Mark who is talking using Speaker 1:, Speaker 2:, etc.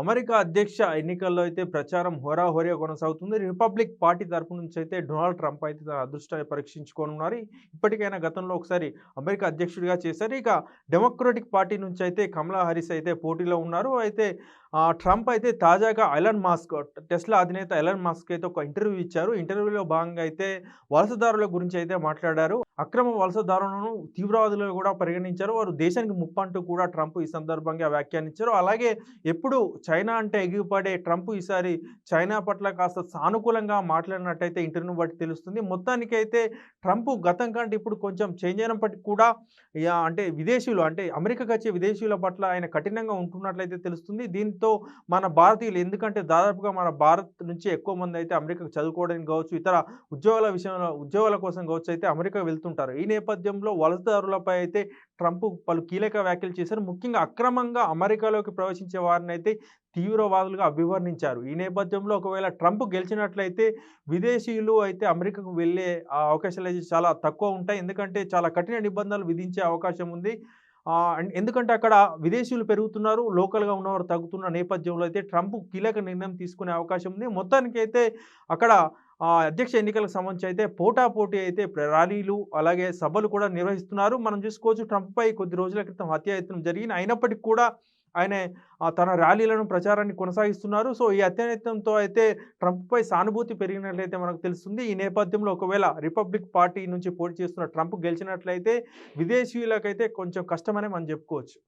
Speaker 1: America అధ్యక్ష ఎన్నికల్లో అయితే ప్రచారం హోరాహోరీగా కొనసాగుతుంది. రిపబ్లిక్ పార్టీ తరపు నుంచి అయితే డొనాల్డ్ ట్రంప్ అయితే తన అదృష్టాన్ని పరీక్షించుకోనున్నారు. ఇప్పటికైనా గతంలో ఒకసారి అమెరికా అధ్యక్షుడిగా చేశారు. ఇక డెమోక్రటిక్ పార్టీ నుంచి అయితే కమలా హారిస్ అయితే పోటీలో ఉన్నారు. అయితే ట్రంప్ అయితే తాజాగా ఎలన్ మాస్క్ టెస్లా అధినేత ఎలన్ మాస్క్ అయితే ఒక ఇంటర్వ్యూ ఇచ్చారు. ఇంటర్వ్యూలో భాగంగా అయితే వలసదారుల గురించి అయితే మాట్లాడారు. అక్రమ వలసదారులను తీవ్రవాదులుగా కూడా పరిగణించారు. వారు దేశానికి ముప్పంటూ కూడా ట్రంప్ ఈ సందర్భంగా వ్యాఖ్యానించారు. అలాగే ఎప్పుడు చైనా అంటే ఎగిరిపడే ట్రంప్ ఈసారి చైనా పట్ల కాస్త సానుకూలంగా మాట్లాడినట్టయితే ఇంటర్వ్యూ బట్టి తెలుస్తుంది. మొత్తానికైతే ట్రంప్ గతం కంటే ఇప్పుడు కొంచెం చేంజ్ అయినప్పటికీ కూడా అంటే విదేశీయులు అంటే అమెరికాకి వచ్చే విదేశీయుల పట్ల ఆయన కఠినంగా ఉంటున్నట్లయితే తెలుస్తుంది. ఎంతో మన భారతీయులు. ఎందుకంటే దాదాపుగా మన భారత్ నుంచి ఎక్కువ మంది అయితే అమెరికాకు చదువుకోవడానికి కావచ్చు ఇతర ఉద్యోగాల విషయంలో ఉద్యోగాల కోసం కావచ్చు అయితే అమెరికా వెళ్తుంటారు. ఈ నేపథ్యంలో వలసదారులపై అయితే ట్రంప్ పలు కీలక వ్యాఖ్యలు చేశారు. ముఖ్యంగా అక్రమంగా అమెరికాలోకి ప్రవేశించే వారిని అయితే తీవ్రవాదులుగా అభివర్ణించారు. ఈ నేపథ్యంలో ఒకవేళ ట్రంప్ గెలిచినట్లయితే విదేశీయులు అయితే అమెరికాకు వెళ్ళే అవకాశాలు అయితే చాలా తక్కువ ఉంటాయి. ఎందుకంటే చాలా కఠిన నిబంధనలు విధించే అవకాశం ఉంది. ఎందుకంటే అక్కడ విదేశీయులు పెరుగుతున్నారు లోకల్గా ఉన్నవారు తగ్గుతున్న నేపథ్యంలో అయితే ట్రంప్ కీలక నిర్ణయం తీసుకునే అవకాశం ఉంది. మొత్తానికైతే అక్కడ అధ్యక్ష ఎన్నికలకు సంబంధించి అయితే పోటాపోటీ అయితే ర్యాలీలు అలాగే సభలు కూడా నిర్వహిస్తున్నారు. మనం చూసుకోవచ్చు ట్రంప్పై కొద్ది రోజుల క్రితం హత్యాయత్నం జరిగింది. అయినప్పటికీ కూడా ఆయన తన ర్యాలీలను ప్రచారాన్ని కొనసాగిస్తున్నారు. సో ఈ హత్యాయత్నంతో అయితే ట్రంప్పై సానుభూతి పెరిగినట్లయితే మనకు తెలుస్తుంది. ఈ నేపథ్యంలో ఒకవేళ రిపబ్లిక్ పార్టీ నుంచి పోటీ చేస్తున్న ట్రంప్ గెలిచినట్లయితే విదేశీయులకైతే కొంచెం కష్టమనే మనం చెప్పుకోవచ్చు.